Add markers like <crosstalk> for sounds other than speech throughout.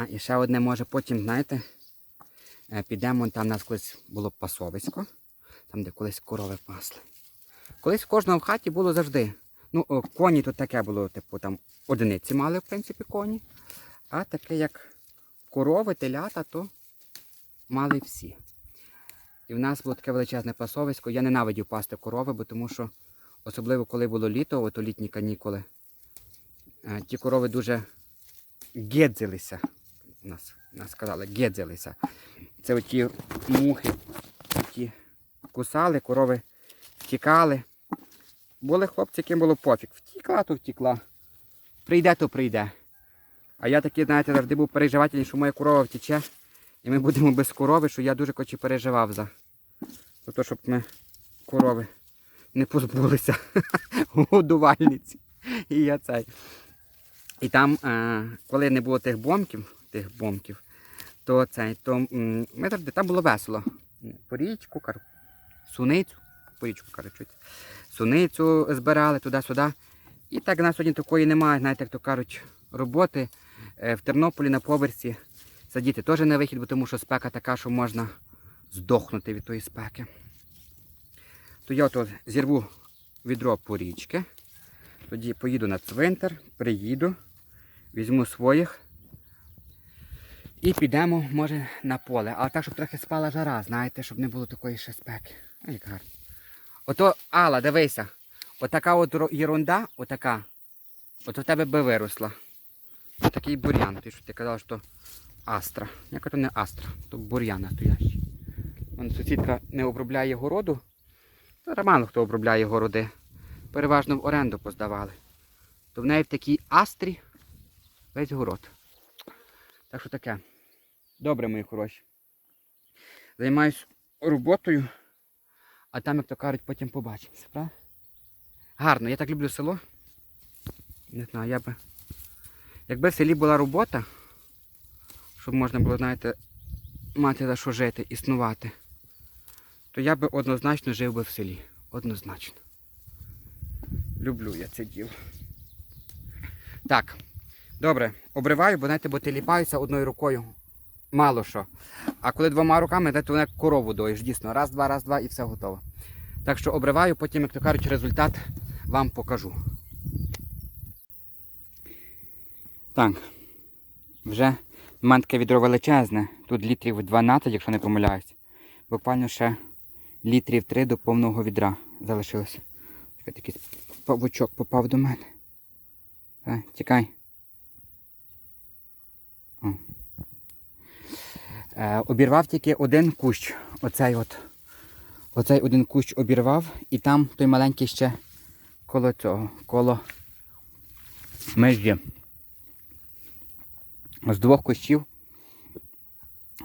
А, і ще одне може потім, знаєте, е, підемо, там у нас колись було пасовисько, там, де колись корови пасли. Колись в кожного в хаті було завжди. Ну, коні тут таке було, типу, там одиниці мали, в принципі, коні. А таке, як корови, телята, то мали всі. І в нас було таке величезне пасовисько. Я ненавидів пасти корови, бо тому що, особливо коли було літо, ото літні канікули, е, ті корови дуже гедзилися. Нас, нас сказали, гедзилися. Це оті мухи, ті кусали, корови втікали. Були хлопці, яким було пофіг. Втікла, то втікла. Прийде, то прийде. А я такий, знаєте, завжди був переживатель, що моя корова втече. І ми будемо без корови, що я дуже хоче переживав за. За те, щоб ми корови не позбулися <laughs> годувальниці. І я цей. І там, е, коли не було тих бомків, тих бомків, то цей, то ми завжди там було весело. Порічку, кар... суницю, порічку кажуть, суницю збирали туди-сюди. І так в нас сьогодні такої немає, знаєте, як то кажуть, роботи Е, в Тернополі на поверсі. Сидіти теж не вихід, бо тому що спека така, що можна здохнути від тої спеки. То я то зірву відро порічки, тоді поїду на цвинтар, приїду, візьму своїх і підемо, може, на поле. Але так, щоб трохи спала жара, знаєте, щоб не було такої ще спеки. Ой, як гарно. Ото, Алла, дивися, отака от єрунда, отака, от у тебе би виросла. Такий бур'ян, ти що ти казала, що астра. Яка то не астра, то бур'ян настоящий. Вон сусідка не обробляє городу. Та мало хто обробляє городи. Переважно в оренду поздавали. То в неї в такій астрі весь город. Так що таке. Добре, мої хороші. Займаюсь роботою, а там, як то кажуть, потім побачимося, правда? Гарно, я так люблю село. Не знаю, я би. Якби в селі була робота, щоб можна було, знаєте, мати за що жити, існувати, то я би однозначно жив би в селі. Однозначно. Люблю я це діло. Так, добре, обриваю, бо знаєте, бо ти ліпаюся одною рукою. Мало що. А коли двома руками, знаєте, вона корову доїш, дійсно. Раз, два, раз, два і все готово. Так що обриваю, потім, як то кажуть, результат вам покажу. Так. Вже в відро величезне. Тут літрів 12, якщо не помиляюсь. Буквально ще літрів 3 до повного відра залишилось. Такий павучок попав до мене. Так, тікай. О. Е, обірвав тільки один кущ. Оцей от. Оцей один кущ обірвав і там той маленький ще коло цього, коло межі. З двох кущів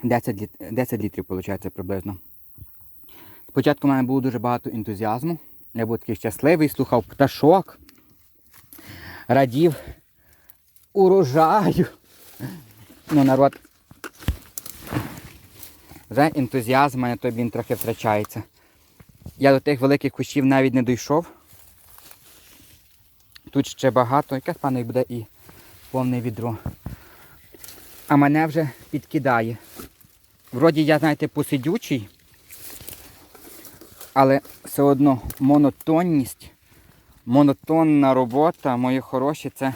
10, літ... 10 літрів виходить приблизно. Спочатку в мене було дуже багато ентузіазму. Я був такий щасливий, слухав пташок, радів урожаю. Ну, народ. Вже ентузіазм мене той він трохи втрачається. Я до тих великих кущів навіть не дійшов. Тут ще багато, яке пане буде і повне відро. А мене вже підкидає. Вроді я, знаєте, посидючий, але все одно монотонність, монотонна робота, мої хороші, це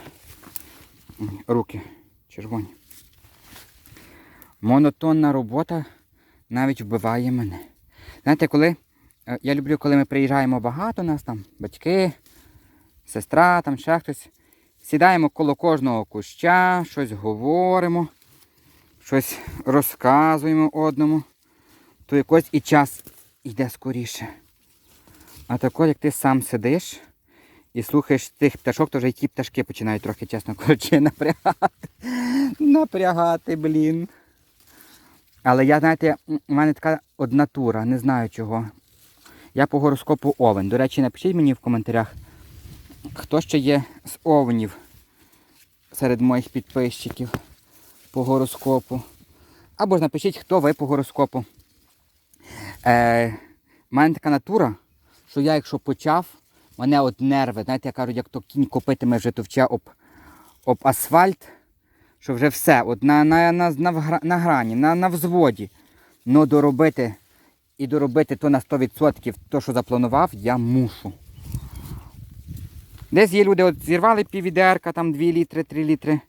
руки червоні. Монотонна робота навіть вбиває мене. Знаєте, коли е, я люблю, коли ми приїжджаємо багато, нас там батьки, сестра, там ще хтось. Сідаємо коло кожного куща, щось говоримо, щось розказуємо одному, то якось і час йде скоріше. А тако, як ти сам сидиш і слухаєш тих пташок, то вже й ті пташки починають трохи, чесно кажучи, <laughs> напрягати. Напрягати, блін. Але я, знаєте, у мене така одна тура, не знаю чого. Я по гороскопу овен. До речі, напишіть мені в коментарях, хто ще є з овнів серед моїх підписчиків по гороскопу. Або ж напишіть, хто ви по гороскопу. Е, У мене така натура, що я якщо почав, мене от нерви, знаєте, я кажу, як то кінь копитиме вже товче об, об асфальт, що вже все, от на, на, на, на, на грані, на, на взводі. Ну доробити і доробити то на 100% то, що запланував, я мушу. Десь є люди, от зірвали піввідерка, там 2 літри, 3 літри.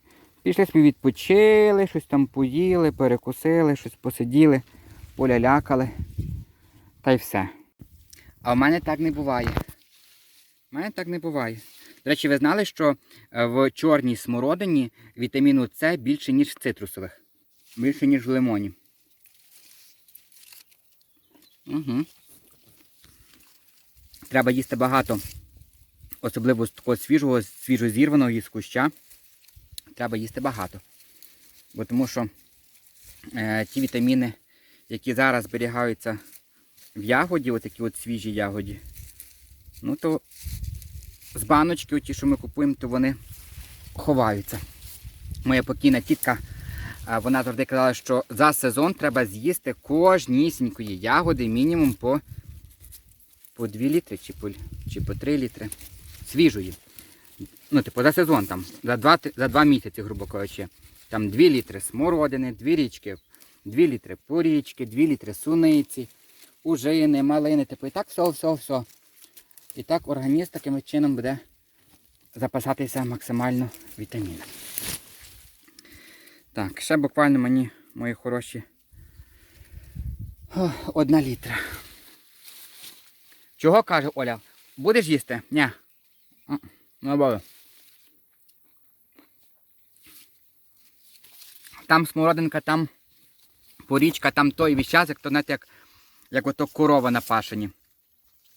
Пішли собі відпочили, щось там поїли, перекусили, щось посиділи, полялякали. Та й все. А в мене так не буває. У мене так не буває. До речі, ви знали, що е, в чорній смородині вітаміну С більше, ніж в цитрусових. Більше, ніж в лимоні. Угу. Треба їсти багато, особливо з такого свіжого, свіжозірваного із куща. Треба їсти багато. Бо тому що е, ті вітаміни, які зараз зберігаються в ягоді, отакі от свіжі ягоді, ну то з баночки, ті, що ми купуємо, то вони ховаються. Моя покійна тітка, вона завжди казала, що за сезон треба з'їсти кожнісінької ягоди мінімум по, по 2 літри чи по, чи по 3 літри свіжої. Ну, типу, за сезон там, за 2, за 2 місяці, грубо кажучи. Там 2 літри смородини, 2 річки, 2 літри порічки, 2 літри суниці, ужини, малини, типу, і так все, все, все. І так організм таким чином буде запасатися максимально вітаміном. Так, ще буквально мені, мої хороші, одна літра. Чого каже Оля? Будеш їсти? Ні. Не буду. Там смородинка, там порічка, там той віщазик, то знаєте, як, як ото корова на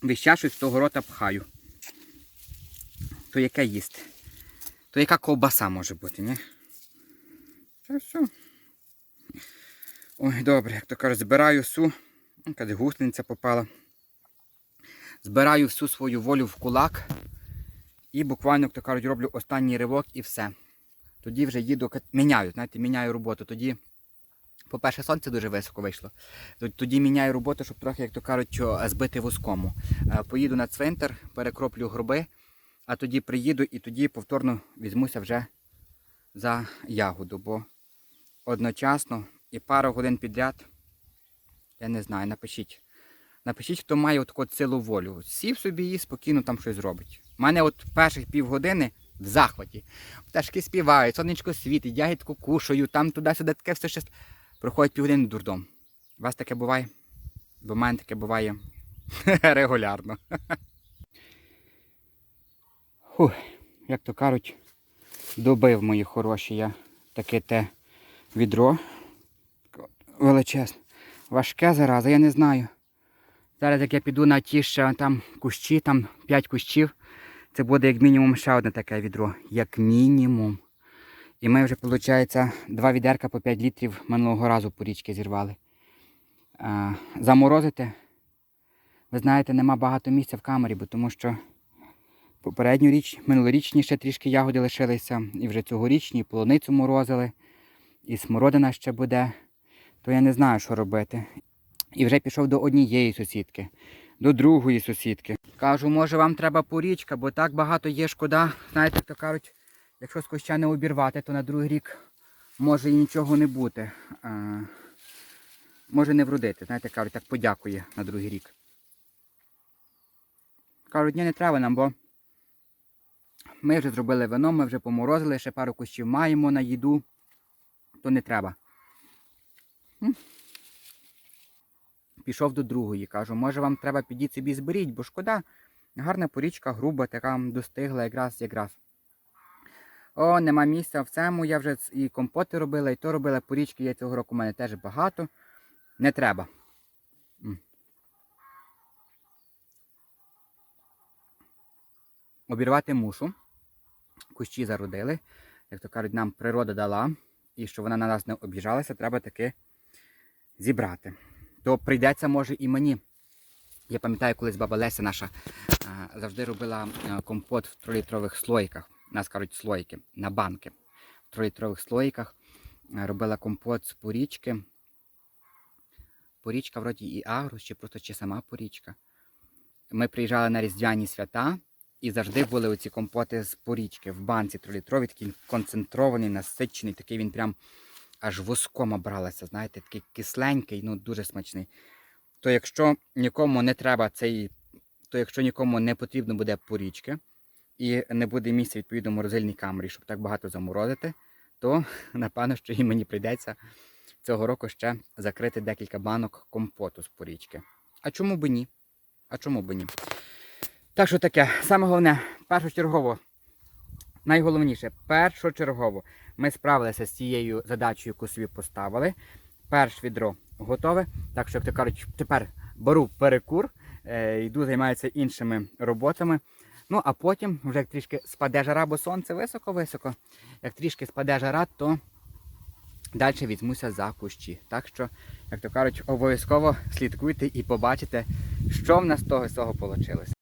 пашені. Віща щось з того рота пхаю. То яке їсти? То яка ковбаса може бути, ні? Та все. Ой, добре, як то кажуть, збираю всю. Якась гусениця попала. Збираю всю свою волю в кулак. І буквально, як то кажуть, роблю останній ривок і все. Тоді вже їду, міняю, знаєте, міняю роботу. Тоді, по-перше, сонце дуже високо вийшло. Тоді міняю роботу, щоб трохи, як то кажуть, збити воскому. Е, Поїду на цвинтар, перекроплю гроби, а тоді приїду і тоді повторно візьмуся вже за ягоду, бо одночасно і пару годин підряд, я не знаю, напишіть. Напишіть, хто має таку силу волю. Сів собі і спокійно там щось зробить. У мене от перших півгодини в захваті. Пташки співають, сонечко світить, ягідку кушаю, там туди-сюди таке все щас. Проходить півгодини дурдом. У вас таке буває? Бо в мене таке буває <laughs> регулярно. <laughs> Фух, як то кажуть, добив мої хороші я таке те відро. Величезне. Важке зараза, я не знаю. Зараз як я піду на ті ще там кущі, там 5 кущів, це буде як мінімум ще одне таке відро. Як мінімум. І ми вже, виходить, два відерка по 5 літрів минулого разу по річки зірвали. Заморозити, ви знаєте, нема багато місця в камері, бо тому що попередню річ, минулорічні ще трішки ягоди лишилися, і вже цьогорічні, і полуницю морозили, і смородина ще буде, то я не знаю, що робити. І вже пішов до однієї сусідки, до другої сусідки. Кажу, може вам треба порічка, бо так багато є шкода. Знаєте, то кажуть, якщо з куща не обірвати, то на другий рік може і нічого не бути. Може не вродити. Знаєте, кажуть, так подякує на другий рік. Кажуть, ні, не треба нам, бо ми вже зробили вино, ми вже поморозили, ще пару кущів маємо на їду, то не треба. Пішов до другої, кажу, може вам треба підіть собі зберіть, бо шкода, гарна порічка, груба, така достигла якраз якраз. О, нема місця в цьому. Я вже і компоти робила, і то робила. Порічки є цього року у мене теж багато. Не треба. Обірвати мушу. Кущі зародили. Як то кажуть, нам природа дала. І щоб вона на нас не обіжалася, треба таки зібрати. То прийдеться, може, і мені. Я пам'ятаю, колись баба Леся наша завжди робила компот в трилітрових слойках. Нас кажуть слойки на банки. В трилітрових слойках робила компот з порічки. Порічка вроді і агрус, чи просто чи сама порічка. Ми приїжджали на Різдвяні свята, І завжди були оці компоти з порічки в банці трилітрові, такий концентрований, насичений, такий він прям аж воском обралася, знаєте, такий кисленький, ну дуже смачний. То якщо нікому не треба цей, то якщо нікому не потрібно буде порічки і не буде місця відповідно морозильній камері, щоб так багато заморозити, то <laughs> напевно, що і мені прийдеться цього року ще закрити декілька банок компоту з порічки. А чому би ні? А чому би ні? Так що таке, саме головне, першочергово, найголовніше, першочергово, ми справилися з цією задачею, яку собі поставили. Перш відро готове. Так що, як то кажуть, тепер беру перекур, е, йду займаюся іншими роботами. Ну, а потім, вже як трішки спаде жара, бо сонце високо-високо. Як трішки спаде жара, то далі візьмуся за кущі. Так що, як то кажуть, обов'язково слідкуйте і побачите, що в нас з того всього вийшло.